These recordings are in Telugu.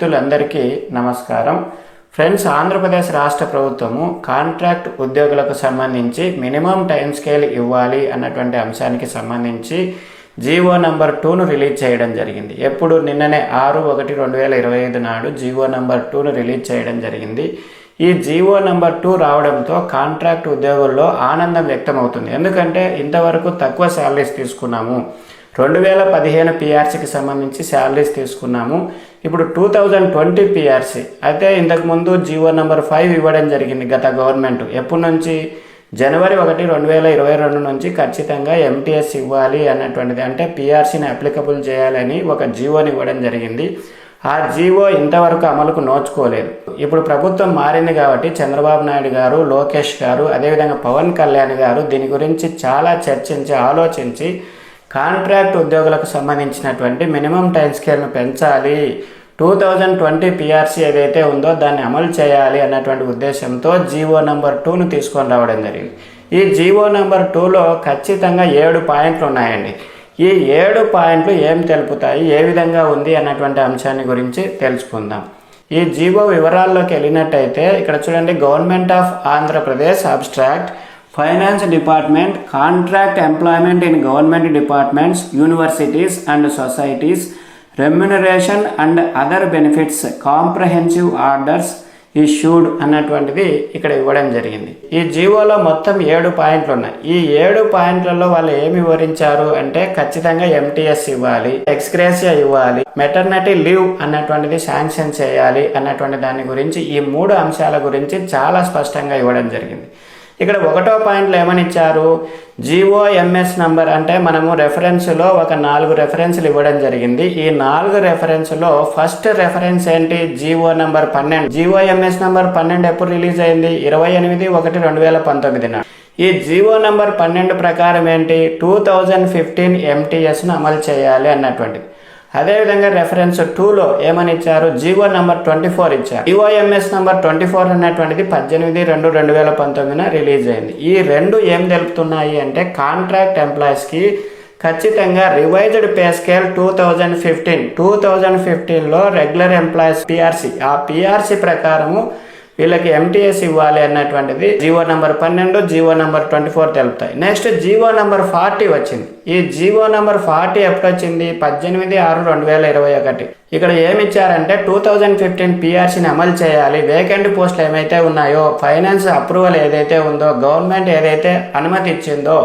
మిత్రులందరికీ నమస్కారం. ఫ్రెండ్స్ ఆంధ్రప్రదేశ్ రాష్ట్ర ప్రభుత్వము కాంట్రాక్ట్ ఉద్యోగులకు సంబంధించి మినిమం టైం స్కేల్ ఇవ్వాలి అన్నటువంటి అంశానికి సంబంధించి జీవో నంబర్ టూను రిలీజ్ చేయడం జరిగింది. ఎప్పుడు? నిన్ననే ఆరు ఒకటి రెండు వేల ఇరవై ఐదు నాడు జీవో నంబర్ టూను రిలీజ్ చేయడం జరిగింది. ఈ జీవో నంబర్ టూ రావడంతో కాంట్రాక్ట్ ఉద్యోగుల్లో ఆనందం వ్యక్తమవుతుంది. ఎందుకంటే ఇంతవరకు తక్కువ శాలరీస్ తీసుకున్నాము. రెండు వేల పదిహేను పిఆర్సీకి సంబంధించి శాలరీస్ తీసుకున్నాము. ఇప్పుడు టూ థౌజండ్ ట్వంటీ పిఆర్సీ అయితే ఇంతకుముందు జీవో నెంబర్ ఫైవ్ ఇవ్వడం జరిగింది గత గవర్నమెంట్. ఎప్పటి నుంచి? జనవరి ఒకటి రెండు వేల ఇరవై రెండు నుంచి ఖచ్చితంగా ఎంటీఎస్ ఇవ్వాలి అన్నటువంటిది అంటే పిఆర్సీని అప్లికబుల్ చేయాలని ఒక జీవోని ఇవ్వడం జరిగింది. ఆ జీవో ఇంతవరకు అమలుకు నోచుకోలేదు. ఇప్పుడు ప్రభుత్వం మారింది కాబట్టి చంద్రబాబు నాయుడు గారు లోకేష్ గారు అదేవిధంగా పవన్ కళ్యాణ్ గారు దీని గురించి చాలా చర్చించి ఆలోచించి కాంట్రాక్ట్ ఉద్యోగులకు సంబంధించినటువంటి మినిమం టైం స్కేల్ను పెంచాలి. టూ థౌజండ్ ట్వంటీ పిఆర్సీ ఏదైతే ఉందో దాన్ని అమలు చేయాలి అన్నటువంటి ఉద్దేశంతో జీవో నెంబర్ టూను తీసుకొని రావడం జరిగింది. ఈ జీవో నెంబర్ టూలో ఖచ్చితంగా ఏడు పాయింట్లు ఉన్నాయండి. ఈ ఏడు పాయింట్లు ఏం తెలుపుతాయి? ఏ విధంగా ఉంది అన్నటువంటి అంశాన్ని గురించి తెలుసుకుందాం. ఈ జీవో వివరాల్లోకి వెళ్ళినట్టయితే ఇక్కడ చూడండి government of Andhra Pradesh abstract finance department contract employment in government departments universities and societies remuneration and other benefits comprehensive orders issued అన్నటువంటిది ఇక్కడ ఇవ్వడం జరిగింది. ఈ జీవోలో మొత్తం ఏడు పాయింట్లు ఉన్నాయి. ఈ ఏడు పాయింట్లలో వాళ్ళు ఏమి వివరించారు అంటే ఖచ్చితంగా ఎంటీఎస్ ఇవ్వాలి ఎక్స్గ్రేసియా ఇవ్వాలి మెటర్నిటీ లీవ్ అన్నటువంటిది శాంక్షన్ చేయాలి అన్నటువంటి దాని గురించి ఈ మూడు అంశాల గురించి చాలా స్పష్టంగా ఇవ్వడం జరిగింది. ఇక్కడ ఒకటో పాయింట్లో ఏమని ఇచ్చారు ఎంఎస్ నంబర్ అంటే మనము రెఫరెన్స్లో ఒక నాలుగు రెఫరెన్స్లు ఇవ్వడం జరిగింది. ఈ నాలుగు రెఫరెన్స్లో ఫస్ట్ రెఫరెన్స్ ఏంటి? జీవో నెంబర్ పన్నెండు. ఎంఎస్ నంబర్ పన్నెండు ఎప్పుడు రిలీజ్ అయింది? ఇరవై ఎనిమిది ఒకటి రెండు వేల పంతొమ్మిదిన ఈ జీవో నంబర్ పన్నెండు ప్రకారం ఏంటి? టూ థౌజండ్ ఫిఫ్టీన్ ఎంటీఎస్ను అమలు చేయాలి అన్నటువంటిది. అదేవిధంగా రెఫరెన్స్ టూలో ఏమని ఇచ్చారు జీవో నెంబర్ ట్వంటీ ఫోర్ ఇచ్చారు. ఈఓఎంఎస్ నెంబర్ ట్వంటీ ఫోర్ అనేటువంటిది పద్దెనిమిది రెండు రెండు వేల పంతొమ్మిదిన రిలీజ్ అయింది. ఈ రెండు ఏం తెలుపుతున్నాయి అంటే కాంట్రాక్ట్ ఎంప్లాయీస్కి ఖచ్చితంగా revised pay scale two thousand fifteen two thousand ఫిఫ్టీన్లో రెగ్యులర్ ఎంప్లాయీస్ పిఆర్సీ ఆ పిఆర్సీ ప్రకారము వీళ్ళకి ఎంటీఎస్ ఇవ్వాలి అన్నటువంటిది. జీవో నెంబర్ పన్నెండు జీవో నెంబర్ ట్వంటీ ఫోర్ తెలుపుతాయి. నెక్స్ట్ జీవో నెంబర్ ఫార్టీ వచ్చింది. ఈ జీవో నెంబర్ ఫార్టీ ఎప్పుడు వచ్చింది పద్దెనిమిది ఆరు రెండు వేల ఇరవై ఒకటి. ఇక్కడ ఏమి ఇచ్చారంటే టూ థౌజండ్ ఫిఫ్టీన్ పిఆర్సీని అమలు చేయాలి. వేకెంట్ పోస్టులు ఏమైతే ఉన్నాయో ఫైనాన్స్ అప్రూవల్ ఏదైతే ఉందో గవర్నమెంట్ ఏదైతే అనుమతి ఇచ్చిందో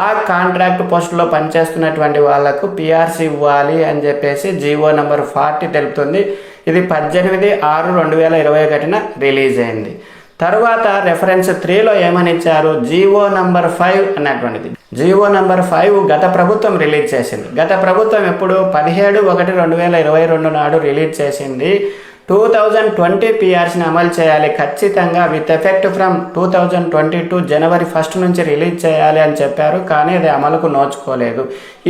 ఆ కాంట్రాక్ట్ పోస్టులో పనిచేస్తున్నటువంటి వాళ్ళకు పిఆర్సీ ఇవ్వాలి అని చెప్పేసి జీవో నెంబర్ ఫార్టీ తెలుపుతుంది. ఇది పద్దెనిమిది ఆరు రెండు వేల ఇరవై ఒకటిన రిలీజ్ అయింది. తర్వాత రెఫరెన్స్ త్రీలో ఏమని ఇచ్చారు? జీవో నంబర్ ఫైవ్ అన్నటువంటిది. జీవో నంబర్ ఫైవ్ గత ప్రభుత్వం రిలీజ్ చేసింది. గత ప్రభుత్వం ఎప్పుడు? పదిహేడు ఒకటి రెండు వేల ఇరవై రెండు నాడు రిలీజ్ చేసింది. టూ థౌజండ్ ట్వంటీ పిఆర్సీని అమలు చేయాలి. ఖచ్చితంగా with effect from two thousand twenty two January first నుంచి రిలీజ్ చేయాలి అని చెప్పారు. కానీ అది అమలుకు నోచుకోలేదు.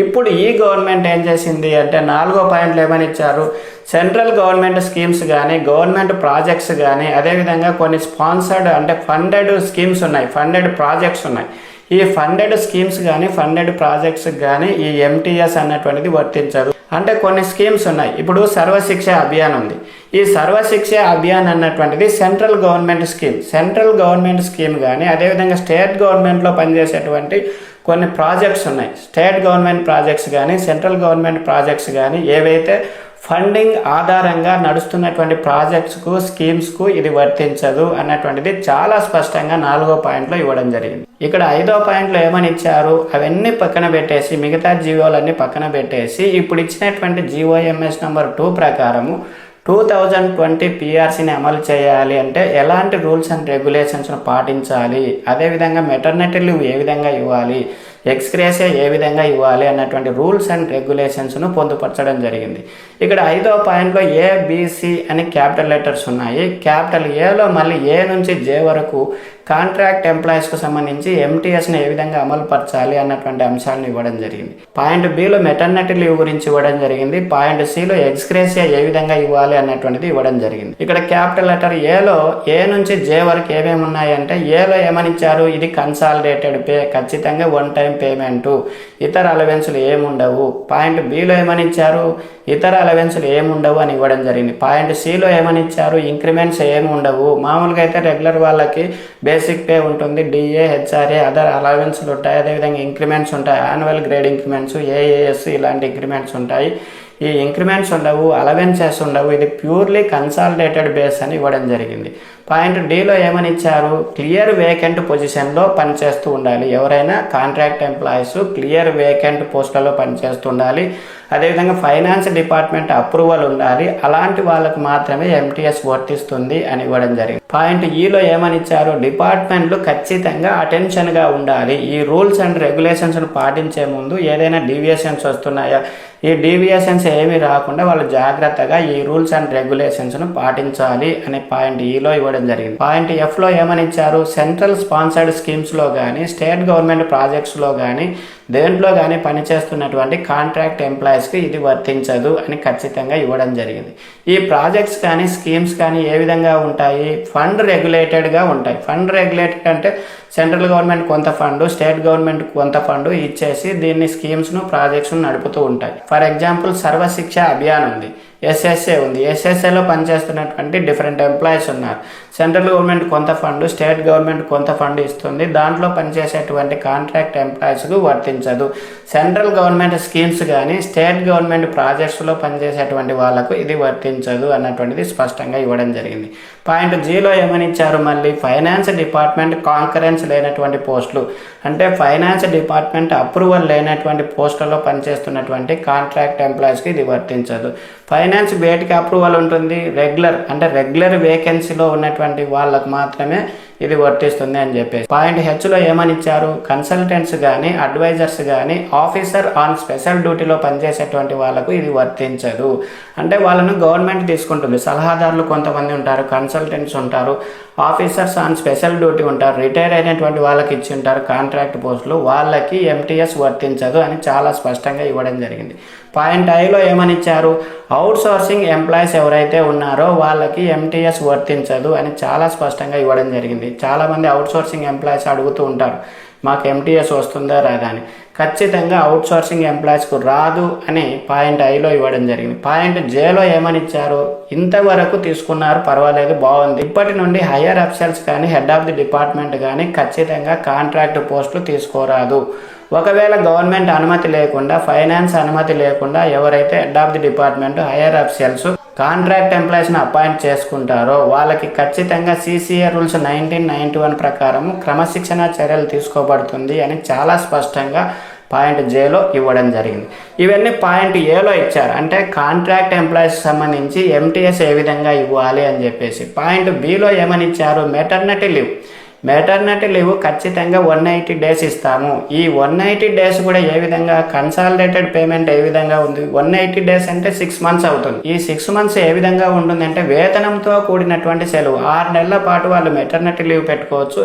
ఇప్పుడు ఈ గవర్నమెంట్ ఏం చేసింది అంటే నాలుగో పాయింట్లు ఏమని ఇచ్చారు? సెంట్రల్ గవర్నమెంట్ స్కీమ్స్ కానీ గవర్నమెంట్ ప్రాజెక్ట్స్ కానీ అదేవిధంగా కొన్ని స్పాన్సర్డ్ అంటే ఫండెడ్ స్కీమ్స్ ఉన్నాయి. ఫండెడ్ ప్రాజెక్ట్స్ ఉన్నాయి. ఈ ఫండెడ్ స్కీమ్స్ కానీ ఫండెడ్ ప్రాజెక్ట్స్ కానీ ఈ ఎంటీఎస్ అన్నటువంటిది వర్తించదు. అంటే కొన్ని స్కీమ్స్ ఉన్నాయి. ఇప్పుడు సర్వశిక్ష అభియాన్ ఉంది. ఈ సర్వశిక్ష అభియాన్ అన్నటువంటిది central government scheme. Central government scheme కానీ అదేవిధంగా స్టేట్ గవర్నమెంట్లో పనిచేసేటువంటి కొన్ని ప్రాజెక్ట్స్ ఉన్నాయి. స్టేట్ గవర్నమెంట్ ప్రాజెక్ట్స్ కానీ సెంట్రల్ గవర్నమెంట్ ప్రాజెక్ట్స్ కానీ ఏవైతే ఫండింగ్ ఆధారంగా నడుస్తున్నటువంటి ప్రాజెక్ట్స్కు స్కీమ్స్కు ఇది వర్తించదు అన్నటువంటిది చాలా స్పష్టంగా నాలుగో పాయింట్లో ఇవ్వడం జరిగింది. ఇక్కడ ఐదో పాయింట్లో ఏమని ఇచ్చారు? అవన్నీ పక్కన పెట్టేసి మిగతా జీవోలన్నీ పక్కన పెట్టేసి ఇప్పుడు ఇచ్చినటువంటి జీవోఎంఎస్ నెంబర్ టూ ప్రకారము టూ థౌజండ్ ట్వంటీ పిఆర్సీని అమలు చేయాలి అంటే ఎలాంటి రూల్స్ అండ్ రెగ్యులేషన్స్ను పాటించాలి? అదేవిధంగా మెటర్నిటీ లీవ్ ఏ విధంగా ఇవ్వాలి? ఎక్స్గ్రేసియా ఏ విధంగా ఇవ్వాలి అన్నటువంటి రూల్స్ అండ్ రెగ్యులేషన్స్ను పొందుపరచడం జరిగింది. ఇక్కడ ఐదో పాయింట్లో ఏ బీసీ అని క్యాపిటల్ లెటర్స్ ఉన్నాయి. క్యాపిటల్ ఏలో మళ్ళీ ఏ నుంచి జే వరకు కాంట్రాక్ట్ ఎంప్లాయీస్కు సంబంధించి ఎంటీఎస్ని ఏ విధంగా అమలు పరచాలి అన్నటువంటి అంశాలను ఇవ్వడం జరిగింది. పాయింట్ బిలో మెటర్నటీ లీవ్ గురించి ఇవ్వడం జరిగింది. పాయింట్ సిలో ఎక్స్గ్రేసియా ఏ విధంగా ఇవ్వాలి అన్నటువంటిది ఇవ్వడం జరిగింది. ఇక్కడ క్యాపిటల్ లెటర్ ఏలో ఏ నుంచి జే వరకు ఏమేమి ఉన్నాయంటే ఏలో ఏమని ఇచ్చారు ఇది కన్సాలిడేటెడ్ పే ఖచ్చితంగా వన్ టైం పేమెంట్ ఇతర అలవెన్స్లు ఏముండవు? పాయింట్ బిలో ఏమని ఇచ్చారు ఇతర అలవెన్స్లు ఏమి ఉండవు అని ఇవ్వడం జరిగింది. పాయింట్ సిలో ఏమని ఇచ్చారు ఇంక్రిమెంట్స్ ఏమి ఉండవు. మామూలుగా అయితే రెగ్యులర్ వాళ్ళకి బేసిక్ పే ఉంటుంది. డిఏ హెచ్ఆర్ఏ అదర్ అలవెన్స్లు ఉంటాయి. అదేవిధంగా ఇంక్రిమెంట్స్ ఉంటాయి. యాన్యువల్ గ్రేడ్ ఇంక్రిమెంట్స్ ఏఏఎస్ ఇలాంటి ఇంక్రిమెంట్స్ ఉంటాయి. ఈ ఇంక్రిమెంట్స్ ఉండవు అలవెన్సెస్ ఉండవు. ఇది ప్యూర్లీ కన్సాలిడేటెడ్ బేస్ అని ఇవ్వడం జరిగింది. పాయింట్ డిలో ఏమని ఇచ్చారు క్లియర్ వేకెంట్ పొజిషన్లో పనిచేస్తూ ఉండాలి. ఎవరైనా కాంట్రాక్ట్ ఎంప్లాయీస్ క్లియర్ వేకెంట్ పోస్టులలో పనిచేస్తూ ఉండాలి. అదేవిధంగా ఫైనాన్స్ డిపార్ట్మెంట్ అప్రూవల్ ఉండాలి. అలాంటి వాళ్ళకు మాత్రమే ఎంటీఎస్ వర్తిస్తుంది అని ఇవ్వడం జరిగింది. పాయింట్ ఈలో ఏమని ఇచ్చారు డిపార్ట్మెంట్లు ఖచ్చితంగా అటెన్షన్గా ఉండాలి. ఈ రూల్స్ అండ్ రెగ్యులేషన్స్ను పాటించే ముందు ఏదైనా డీవియేషన్స్ వస్తున్నాయా? ఈ డీవియేషన్స్ ఏమీ రాకుండా వాళ్ళు జాగ్రత్తగా ఈ రూల్స్ అండ్ రెగ్యులేషన్స్ను పాటించాలి అనే పాయింట్ ఈలో ఇవ్వడం జరిగింది. పాయింట్ ఎఫ్లో ఏమని ఇచ్చారు సెంట్రల్ స్పాన్సర్డ్ స్కీమ్స్లో కానీ స్టేట్ గవర్నమెంట్ ప్రాజెక్ట్స్లో కానీ దేంట్లో కానీ పనిచేస్తున్నటువంటి కాంట్రాక్ట్ ఎంప్లాయీస్కి ఇది వర్తించదు అని ఖచ్చితంగా ఇవ్వడం జరిగింది. ఈ ప్రాజెక్ట్స్ కానీ స్కీమ్స్ కానీ ఏ విధంగా ఉంటాయి? ఫండ్ రెగ్యులేటెడ్గా ఉంటాయి. ఫండ్ రెగ్యులేటెడ్ అంటే సెంట్రల్ గవర్నమెంట్ కొంత ఫండ్ స్టేట్ గవర్నమెంట్ కొంత ఫండ్ ఇచ్చేసి దీన్ని స్కీమ్స్ను ప్రాజెక్ట్స్ను నడుపుతూ ఉంటాయి. ఫర్ ఎగ్జాంపుల్ సర్వశిక్ష అభియాన్ ఉంది. ఎస్ఎస్ఏ ఉంది. ఎస్ఎస్ఏలో పనిచేస్తున్నటువంటి డిఫరెంట్ ఎంప్లాయీస్ ఉన్నారు. సెంట్రల్ గవర్నమెంట్ కొంత ఫండ్ స్టేట్ గవర్నమెంట్ కొంత ఫండ్ ఇస్తుంది. దాంట్లో పనిచేసేటువంటి కాంట్రాక్ట్ ఎంప్లాయీస్కు వర్తించదు. సెంట్రల్ గవర్నమెంట్ స్కీమ్స్ కానీ స్టేట్ గవర్నమెంట్ ప్రాజెక్ట్స్లో పనిచేసేటువంటి వాళ్ళకు ఇది వర్తించదు అన్నటువంటిది స్పష్టంగా ఇవ్వడం జరిగింది. పాయింట్ జీలో ఏమని ఇచ్చారు మళ్ళీ? ఫైనాన్స్ డిపార్ట్మెంట్ కాంకరెన్స్ లేనటువంటి పోస్టులు. అంటే ఫైనాన్స్ డిపార్ట్మెంట్ అప్రూవల్ లేనటువంటి పోస్టులలో పనిచేస్తున్నటువంటి కాంట్రాక్ట్ ఎంప్లాయీస్కి ఇది వర్తించదు. ఫైనాన్స్ వేటికి అప్రూవల్ ఉంటుంది. రెగ్యులర్ అంటే రెగ్యులర్ వేకెన్సీలో ఉన్నటువంటి వాళ్ళకు మాత్రమే ఇది వర్తిస్తుంది అని చెప్పేసి. పాయింట్ హెచ్లో ఏమని ఇచ్చారు కన్సల్టెంట్స్ కానీ అడ్వైజర్స్ కానీ ఆఫీసర్ ఆన్ స్పెషల్ డ్యూటీలో పనిచేసేటువంటి వాళ్ళకు ఇది వర్తించదు. అంటే వాళ్ళను గవర్నమెంట్ తీసుకుంటుంది. సలహాదారులు కొంతమంది ఉంటారు కన్సల్టెంట్స్ ఉంటారు ఆఫీసర్స్ ఆన్ స్పెషల్ డ్యూటీ ఉంటారు రిటైర్ అయినటువంటి వాళ్ళకి ఇచ్చి ఉంటారు కాంట్రాక్ట్ పోస్టులు వాళ్ళకి ఎంటీఎస్ వర్తించదు అని చాలా స్పష్టంగా ఇవ్వడం జరిగింది. పాయింట్ ఐలో ఏమని ఇచ్చారు అవుట్ సోర్సింగ్ ఎంప్లాయీస్ ఎవరైతే ఉన్నారో వాళ్ళకి ఎంటీఎస్ వర్తించదు అని చాలా స్పష్టంగా ఇవ్వడం జరిగింది. చాలామంది అవుట్ సోర్సింగ్ ఎంప్లాయీస్ అడుగుతూ ఉంటారు మాకు ఎంటీఎస్ వస్తుందా రాదా అని. ఖచ్చితంగా అవుట్ సోర్సింగ్ ఎంప్లాయీస్కు రాదు అని పాయింట్ ఐలో ఇవ్వడం జరిగింది. పాయింట్ జేలో ఏమని ఇచ్చారు ఇంతవరకు తీసుకున్నారు పర్వాలేదు బాగుంది. ఇప్పటి నుండి హయ్యర్ అఫ్సర్స్ కానీ హెడ్ ఆఫ్ ది డిపార్ట్మెంట్ కానీ ఖచ్చితంగా కాంట్రాక్ట్ పోస్టులు తీసుకోరాదు. ఒకవేళ గవర్నమెంట్ అనుమతి లేకుండా ఫైనాన్స్ అనుమతి లేకుండా ఎవరైతే head of the department higher officers contract ఎంప్లాయీస్ని అపాయింట్ చేసుకుంటారో వాళ్ళకి ఖచ్చితంగా CCA rules nineteen ninety one ప్రకారం క్రమశిక్షణ చర్యలు తీసుకోబడుతుంది అని చాలా స్పష్టంగా పాయింట్ జేలో ఇవ్వడం జరిగింది. ఇవన్నీ పాయింట్ ఏలో ఇచ్చారు. అంటే కాంట్రాక్ట్ ఎంప్లాయీస్ సంబంధించి ఎంటీఎస్ ఏ విధంగా ఇవ్వాలి అని చెప్పేసి. పాయింట్ బిలో ఏమని ఇచ్చారు? మెటర్నిటీ లీవ్ మెటర్నిటీ లీవ్ ఖచ్చితంగా వన్ ఎయిటీ డేస్ ఇస్తాము. ఈ వన్ ఎయిటీ డేస్ కూడా ఏ విధంగా కన్సాలిడేటెడ్ పేమెంట్ ఏ విధంగా ఉంది? వన్ ఎయిటీ డేస్ అంటే సిక్స్ మంత్స్ అవుతుంది. ఈ సిక్స్ మంత్స్ ఏ విధంగా ఉంటుంది అంటే వేతనంతో కూడినటువంటి సెలవు. ఆరు నెలల పాటు వాళ్ళు మెటర్నిటీ లీవ్ పెట్టుకోవచ్చు.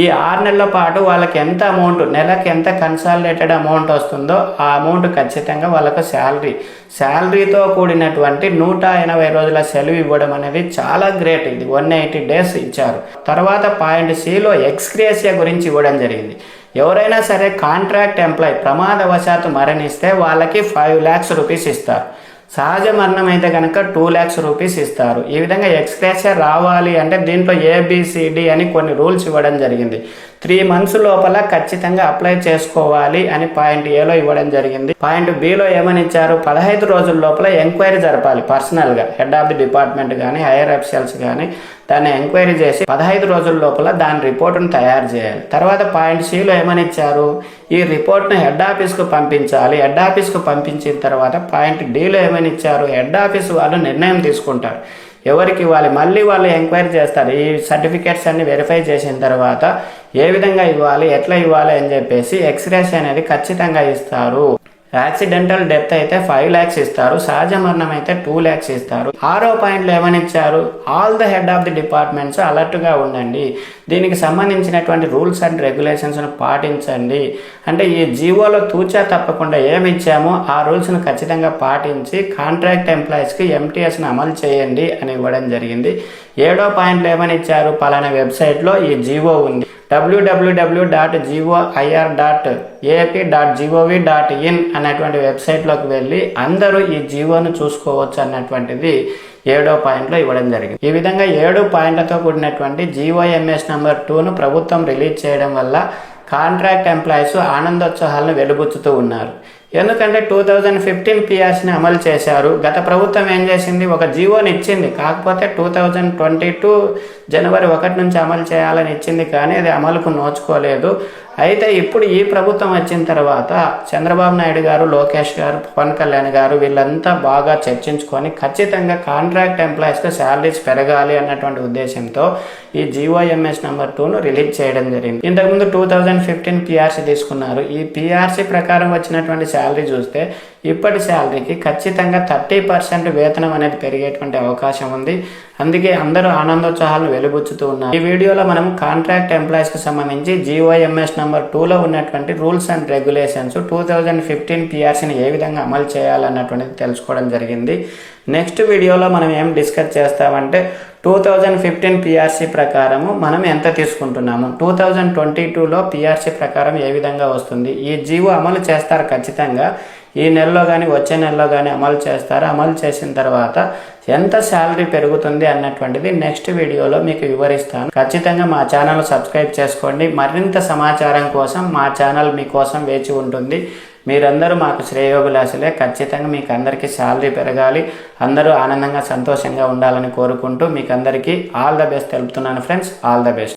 ఈ ఆరు నెలల పాటు వాళ్ళకి ఎంత అమౌంట్ నెలకు ఎంత కన్సాలిడేటెడ్ అమౌంట్ వస్తుందో ఆ అమౌంట్ ఖచ్చితంగా వాళ్ళకు శాలరీ. శాలరీతో కూడినటువంటి నూట ఎనభై రోజుల సెలవు ఇవ్వడం అనేది చాలా గ్రేట్. ఇది వన్ ఎయిటీ డేస్ ఇచ్చారు. తర్వాత పాయింట్ సిలో ఎక్స్క్రేసియా గురించి ఇవ్వడం జరిగింది. ఎవరైనా సరే కాంట్రాక్ట్ ఎంప్లాయ్ ప్రమాదవశాత్తు మరణిస్తే వాళ్ళకి ఫైవ్ ల్యాక్స్ రూపీస్ ఇస్తారు. సహజ మరణం అయితే కనుక టూ ల్యాక్స్ రూపీస్ ఇస్తారు. ఈ విధంగా ఎక్స్ప్రెషర్ రావాలి అంటే దీంట్లో ఏబిసిడి అని కొన్ని రూల్స్ ఇవ్వడం జరిగింది. త్రీ మంత్స్ లోపల ఖచ్చితంగా అప్లై చేసుకోవాలి అని పాయింట్ ఏలో ఇవ్వడం జరిగింది. పాయింట్ బిలో ఏమని ఇచ్చారు పదహైదు రోజుల లోపల ఎంక్వైరీ జరపాలి పర్సనల్గా హెడ్ ఆఫ్ ది డిపార్ట్మెంట్ కానీ హైయర్ అఫీషియల్స్ కానీ దాన్ని ఎంక్వైరీ చేసి పదహైదు రోజుల లోపల దాని రిపోర్ట్ను తయారు చేయాలి. తర్వాత పాయింట్ సిలో ఏమని ఇచ్చారు ఈ రిపోర్ట్ను హెడ్ ఆఫీస్కు పంపించాలి. హెడ్ ఆఫీస్కు పంపించిన తర్వాత పాయింట్ డిలో ఏమని ఇచ్చారు హెడ్ ఆఫీస్ వాళ్ళు నిర్ణయం తీసుకుంటారు. ఎవరికి ఇవ్వాలి? మళ్ళీ వాళ్ళు ఎంక్వైరీ చేస్తారు. ఈ సర్టిఫికేట్స్ అన్ని వెరిఫై చేసిన తర్వాత ఏ విధంగా ఇవ్వాలి? ఎట్లా ఇవ్వాలి అని చెప్పేసి ఎక్స్రేస్ అనేది ఖచ్చితంగా ఇస్తారు. యాక్సిడెంటల్ డెత్ అయితే ఫైవ్ ల్యాక్స్ ఇస్తారు సహజ మరణం అయితే టూ ల్యాక్స్ ఇస్తారు. ఆరో పాయింట్లు ఏమనిచ్చారు all the head of the departments అలర్ట్గా ఉండండి. దీనికి సంబంధించినటువంటి రూల్స్ అండ్ రెగ్యులేషన్స్ను పాటించండి. అంటే ఈ జీవోలో తూచా తప్పకుండా ఏమి ఇచ్చామో ఆ రూల్స్ను ఖచ్చితంగా పాటించి కాంట్రాక్ట్ ఎంప్లాయీస్కి ఎంటీఎస్ను అమలు చేయండి అని ఇవ్వడం జరిగింది. ఏడో పాయింట్లు ఏమని ఇచ్చారు? పలానా వెబ్సైట్లో ఈ జీవో ఉంది. WWW dot GOIR dot AP dot GOV dot in అనేటువంటి వెబ్సైట్లోకి వెళ్ళి అందరూ ఈ జీవోను చూసుకోవచ్చు అన్నటువంటిది ఏడో పాయింట్లో ఇవ్వడం జరిగింది. ఈ విధంగా ఏడు పాయింట్లతో కూడినటువంటి జీఓఎంఎస్ నెంబర్ టూను ప్రభుత్వం రిలీజ్ చేయడం వల్ల కాంట్రాక్ట్ ఎంప్లాయీస్ ఆనందోత్సాహాలను వెలుబుచ్చుతూ ఉన్నారు. ఎందుకంటే టూ థౌజండ్ ఫిఫ్టీన్ పిఆర్సీని అమలు చేశారు. గత ప్రభుత్వం ఏం చేసింది? ఒక జీవోని ఇచ్చింది. కాకపోతే టూ థౌజండ్ ట్వంటీ టూ జనవరి ఒకటి నుంచి అమలు చేయాలని ఇచ్చింది. కానీ అది అమలుకు నోచుకోలేదు. అయితే ఇప్పుడు ఈ ప్రభుత్వం వచ్చిన తర్వాత చంద్రబాబు నాయుడు గారు లోకేష్ గారు పవన్ కళ్యాణ్ గారు వీళ్ళంతా బాగా చర్చించుకొని ఖచ్చితంగా కాంట్రాక్ట్ ఎంప్లాయీస్కి శాలరీస్ పెరగాలి అన్నటువంటి ఉద్దేశంతో ఈ జీఓఎంఎస్ నెంబర్ టూను రిలీజ్ చేయడం జరిగింది. ఇంతకుముందు టూ థౌజండ్ ఫిఫ్టీన్ పిఆర్సీ తీసుకున్నారు. ఈ పిఆర్సీ ప్రకారం వచ్చినటువంటి శాలరీ చూస్తే ఇప్పటి శాలరీకి ఖచ్చితంగా థర్టీ పర్సెంట్ వేతనం అనేది పెరిగేటువంటి అవకాశం ఉంది. అందుకే అందరూ ఆనందోత్సాహాలు వెలుబుచ్చుతూ ఉన్నారు. ఈ వీడియోలో మనం కాంట్రాక్ట్ ఎంప్లాయీస్కి సంబంధించి జీఓఎంఎస్ నెంబర్ టూలో ఉన్నటువంటి rules and regulations two thousand fifteen పిఆర్సీని ఏ విధంగా అమలు చేయాలన్నటువంటిది తెలుసుకోవడం జరిగింది. నెక్స్ట్ వీడియోలో మనం ఏం డిస్కస్ చేస్తామంటే టూ థౌజండ్ ఫిఫ్టీన్ పిఆర్సీ ప్రకారము మనం ఎంత తీసుకుంటున్నాము? టూ థౌజండ్ ట్వంటీ టూలో పిఆర్సీ ప్రకారం ఏ విధంగా వస్తుంది? ఈ జీవో అమలు చేస్తారు ఖచ్చితంగా. ఈ నెలలో కానీ వచ్చే నెలలో కానీ అమలు చేస్తారు? అమలు చేసిన తర్వాత ఎంత శాలరీ పెరుగుతుంది అన్నటువంటిది నెక్స్ట్ వీడియోలో మీకు వివరిస్తాను. ఖచ్చితంగా మా ఛానల్ సబ్స్క్రైబ్ చేసుకోండి. మరింత సమాచారం కోసం మా ఛానల్ మీకోసం వేచి ఉంటుంది. మీరందరూ మాకు శ్రేయోభిలాషులే. ఖచ్చితంగా మీకు అందరికీ శాలరీ పెరగాలి. అందరూ ఆనందంగా సంతోషంగా ఉండాలని కోరుకుంటూ మీకు అందరికీ ఆల్ ద బెస్ట్. తెలుపుతున్నాను ఫ్రెండ్స్. All the best.